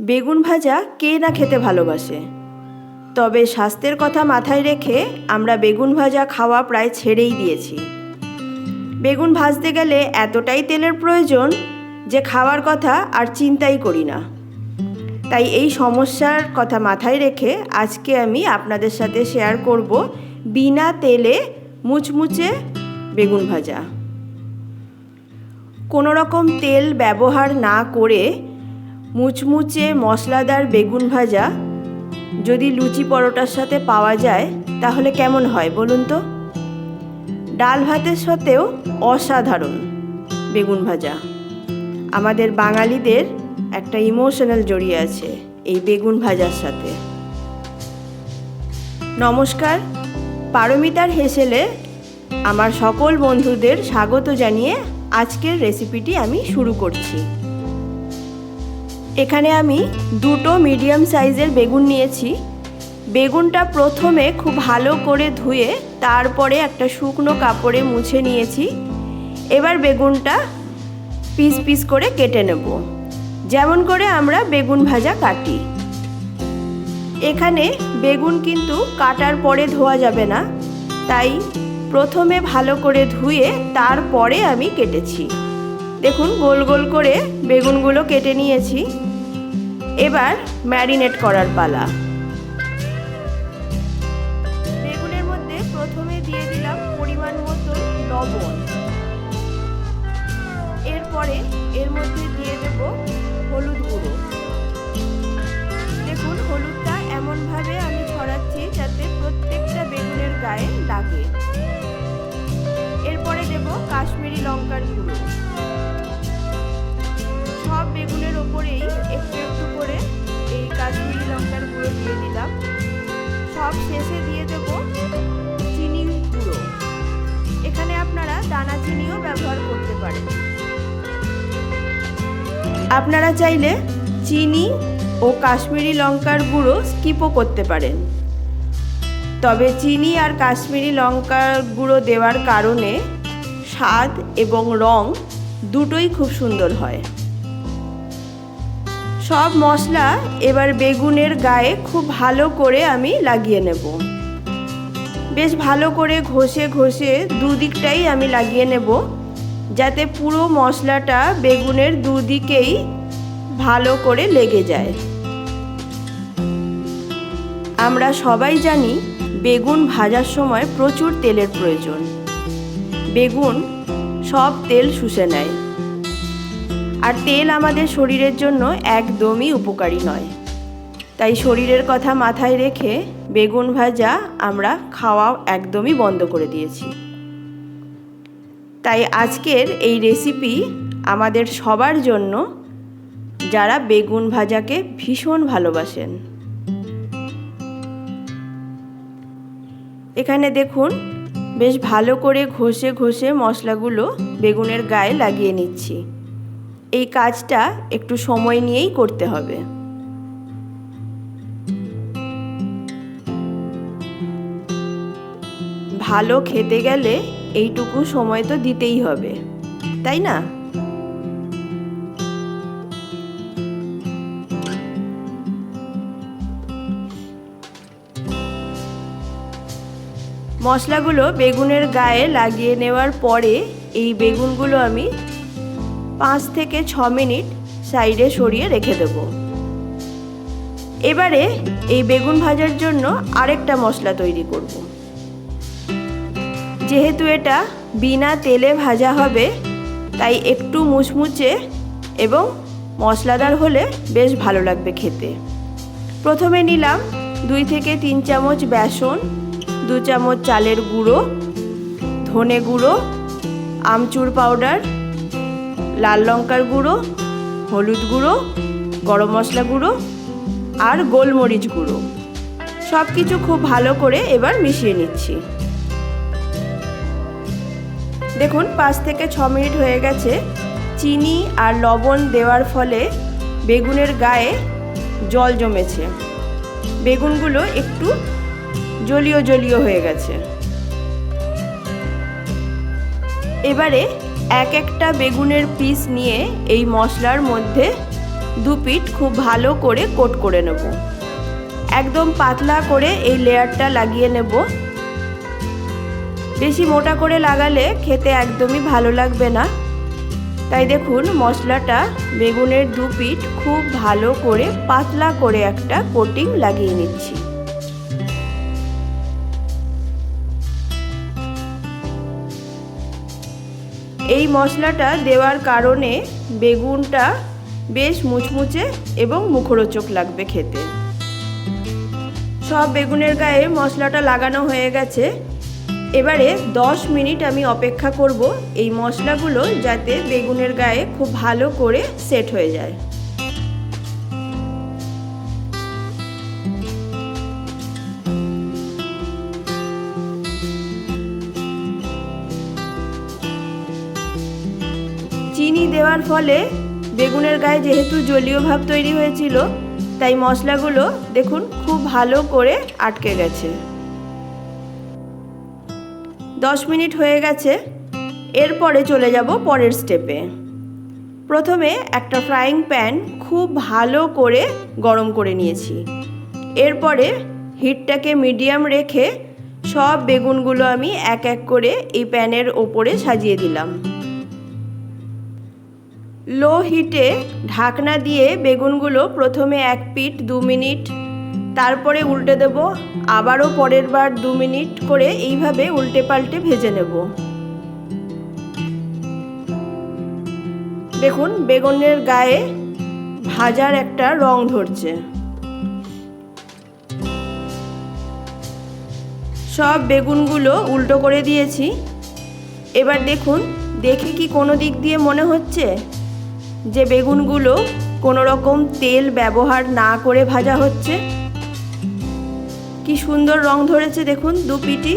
বেগুন ভাজা কে না খেতে ভালোবাসে? তবে স্বাস্থ্যের কথা মাথায় রেখে আমরা বেগুন ভাজা খাওয়া প্রায় ছেড়েই দিয়েছি। বেগুন ভাজতে গেলে এতটাই তেলের প্রয়োজন যে খাওয়ার কথা আর চিন্তাই করি না। তাই এই সমস্যার কথা মাথায় রেখে আজকে আমি আপনাদের সাথে শেয়ার করব বিনা তেলে মুচমুচে বেগুন ভাজা। কোনো রকম তেল ব্যবহার না করে মুচমুচে মশলাদার বেগুন ভাজা। যদি লুচি পরোটার সাথে পাওয়া যায়, তাহলে কেমন হয় বলুন তো? ডাল ভাতের সাথেও অসাধারণ বেগুন ভাজা। আমাদের বাঙালিদের একটা ইমোশনাল জড়িয়ে আছে এই বেগুন ভাজার সাথে। নমস্কার, পারমিতার হেসেলে আমার সকল বন্ধুদের স্বাগত জানিয়ে আজকের রেসিপিটি আমি শুরু করছি। এখানে আমি দুটো মিডিয়াম সাইজের বেগুন নিয়েছি। বেগুনটা প্রথমে খুব ভালো করে ধুয়ে তারপরে একটা শুকনো কাপড়ে মুছে নিয়েছি। এবার বেগুনটা পিস পিস করে কেটে নেব। যেমন করে আমরা বেগুন ভাজা কাটি। এখানে বেগুন কিন্তু কাটার পরে ধোয়া যাবে না। তাই প্রথমে ভালো করে ধুয়ে তারপরে আমি কেটেছি। দেখুন, গোল গোল করে বেগুনগুলো কেটে নিয়েছি। এবার ম্যারিনেট করার পালা। বেগুনের মধ্যে প্রথমে দিয়ে দিলাম পরিমাণ মতো লবণ। এরপরে এর মধ্যে দিয়ে দেব হলুদ গুঁড়ো। দেখুন, হলুদটা এমনভাবে আমি ছড়াচ্ছি যাতে প্রত্যেকটা বেগুনের গায়ে লাগে। এরপরে দেব কাশ্মীরি লঙ্কার গুঁড়ো। গুঁড়ো দিয়ে দিলাম সব শেষে দিয়ে দেব চিনি গুঁড়ো। এখানে আপনারা দানা চিনিও ব্যবহার করতে পারেন। আপনারা চাইলে চিনি ও কাশ্মীরি লঙ্কার গুঁড়ো স্কিপও করতে পারেন। তবে চিনি আর কাশ্মীরি লঙ্কার গুঁড়ো দেওয়ার কারণে স্বাদ এবং রং দুটোই খুব সুন্দর হয়। সব মশলা এবার বেগুনের গায়ে খুব ভালো করে আমি লাগিয়ে নেব। বেশ ভালো করে ঘষে ঘষে দুদিকটাই আমি লাগিয়ে নেব, যাতে পুরো মশলাটা বেগুনের দুদিকেই ভালো করে লেগে যায়। আমরা সবাই জানি বেগুন ভাজার সময় প্রচুর তেলের প্রয়োজন। বেগুন সব তেল শুষে নেয়। আর তেল আমাদের শরীরের জন্য একদমই উপকারী নয়। তাই শরীরের কথা মাথায় রেখে বেগুন ভাজা আমরা খাওয়া একদমই বন্ধ করে দিয়েছি। তাই আজকের এই রেসিপি আমাদের সবার জন্য যারা বেগুন ভাজাকে ভীষণ ভালোবাসেন। এখানে দেখুন, বেশ ভালো করে ঘষে ঘষে মশলাগুলো বেগুনের গায়ে লাগিয়ে নিচ্ছি। এই কাজটা একটু সময় নিয়েই করতে হবে। ভালো খেতে গেলে এইটুকু সময় তো দিতেই হবে, তাই না? মশলাগুলো বেগুনের গায়ে লাগিয়ে নেওয়ার পরে এই বেগুনগুলো আমি পাঁচ থেকে ছ মিনিট সাইডে সরিয়ে রেখে দেব। এবারে এই বেগুন ভাজার জন্য আরেকটা মশলা তৈরি করব। যেহেতু এটা বিনা তেলে ভাজা হবে, তাই একটু মুচমুচে এবং মশলাদার হলে বেশ ভালো লাগবে খেতে। প্রথমে নিলাম দুই থেকে তিন চামচ বেসন, দু চামচ চালের গুঁড়ো, ধনে গুঁড়ো, আমচুর পাউডার লাল লঙ্কার গুঁড়ো, হলুদ গুঁড়ো, গরম মশলা গুঁড়ো আর গোলমরিচ গুঁড়ো। সব কিছু খুব ভালো করে এবার মিশিয়ে নিচ্ছি। দেখুন, পাঁচ থেকে ছ মিনিট হয়ে গেছে। চিনি আর লবণ দেওয়ার ফলে বেগুনের গায়ে জল জমেছে। বেগুনগুলো একটু জলীয় জলীয় হয়ে গেছে। এবারে এক একটা বেগুনের পিস নিয়ে এই মশলার মধ্যে দু পিঠ খুব ভালো করে কোট করে নেব। একদম পাতলা করে এই লেয়ারটা লাগিয়ে নেব। বেশি মোটা করে লাগালে খেতে একদমই ভালো লাগবে না। তাই দেখুন, মশলাটা বেগুনের দু পিঠ খুব ভালো করে পাতলা করে একটা কোটিং লাগিয়ে নিচ্ছি। এই মশলাটা দেওয়ার কারণে বেগুনটা বেশ মুচমুচে এবং মুখরোচক লাগবে খেতে। সব বেগুনের গায়ে মশলাটা লাগানো হয়ে গেছে। এবারে 10 মিনিট আমি অপেক্ষা করব এই মশলাগুলো যাতে বেগুনের গায়ে খুব ভালো করে সেট হয়ে যায়। চিনি দেওয়ার ফলে বেগুনের গায়ে যেহেতু জলীয় ভাব তৈরি হয়েছিল, তাই মশলাগুলো দেখুন খুব ভালো করে আটকে গেছে। দশ মিনিট হয়ে গেছে, এরপরে চলে যাব পরের স্টেপে। প্রথমে একটা ফ্রাইং প্যান খুব ভালো করে গরম করে নিয়েছি। এরপরে হিটটাকে মিডিয়াম রেখে সব বেগুনগুলো আমি এক এক করে এই প্যানের ওপরে সাজিয়ে দিলাম। লো হিটে ঢাকনা দিয়ে বেগুনগুলো প্রথমে এক পিট দু মিনিট, তারপরে উল্টে দেব। আবারও পরের বার দু মিনিট করে এইভাবে উল্টে পাল্টে ভেজে নেব। দেখুন, বেগুনের গায়ে ভাজার একটা রং ধরছে। সব বেগুনগুলো উল্টো করে দিয়েছি। এবার দেখুন, দেখে কি কোনো দিক দিয়ে মনে হচ্ছে? যে বেগুনগুলো কোনো রকম তেল ব্যবহার না করে ভাজা হচ্ছে? কি সুন্দর রং ধরেছে দেখুন দু পিটি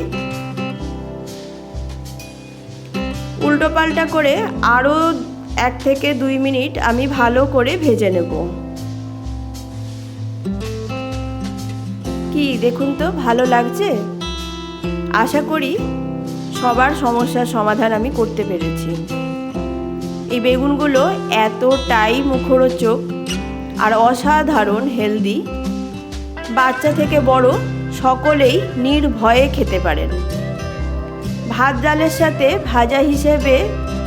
উল্টো পাল্টা করে আরও এক থেকে দুই মিনিট আমি ভালো করে ভেজে নেব। কি দেখুন তো, ভালো লাগছে? আশা করি সবার সমস্যার সমাধান আমি করতে পেরেছি। এই বেগুনগুলো এতটাই মুখরোচক আর অসাধারণ হেলদি। বাচ্চা থেকে বড় সকলেই নির্ভয়ে খেতে পারেন। ভাত ডালের সাথে ভাজা হিসেবে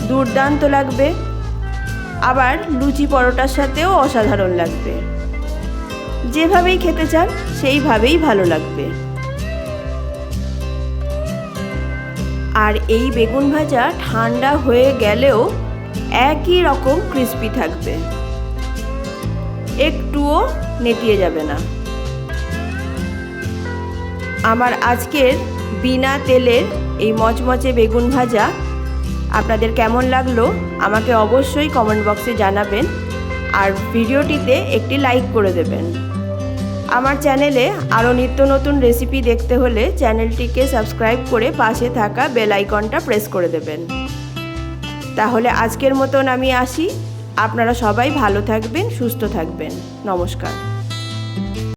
দুর্দান্ত লাগবে। আবার লুচি পরোটার সাথেও অসাধারণ লাগবে। যেভাবেই খেতে চান, সেইভাবেই ভালো লাগবে। আর এই বেগুন ভাজা ঠান্ডা হয়ে গেলেও একই রকম ক্রিস্পি থাকবে। একটুও নেতিয়ে যাবে না। আমার আজকের বিনা তেলের এই মচমচে বেগুন ভাজা আপনাদের কেমন লাগল আমাকে অবশ্যই কমেন্ট বক্সে জানাবেন আর ভিডিওটিতে একটি লাইক করে দেবেন। আমার চ্যানেলে আরও নিত্য নতুন রেসিপি দেখতে হলে চ্যানেলটিকে সাবস্ক্রাইব করে পাশে থাকা বেল আইকনটা প্রেস করে দেবেন। তাহলে আজকের মতন আমি আসি। আপনারা সবাই ভালো থাকবেন সুস্থ থাকবেন। নমস্কার।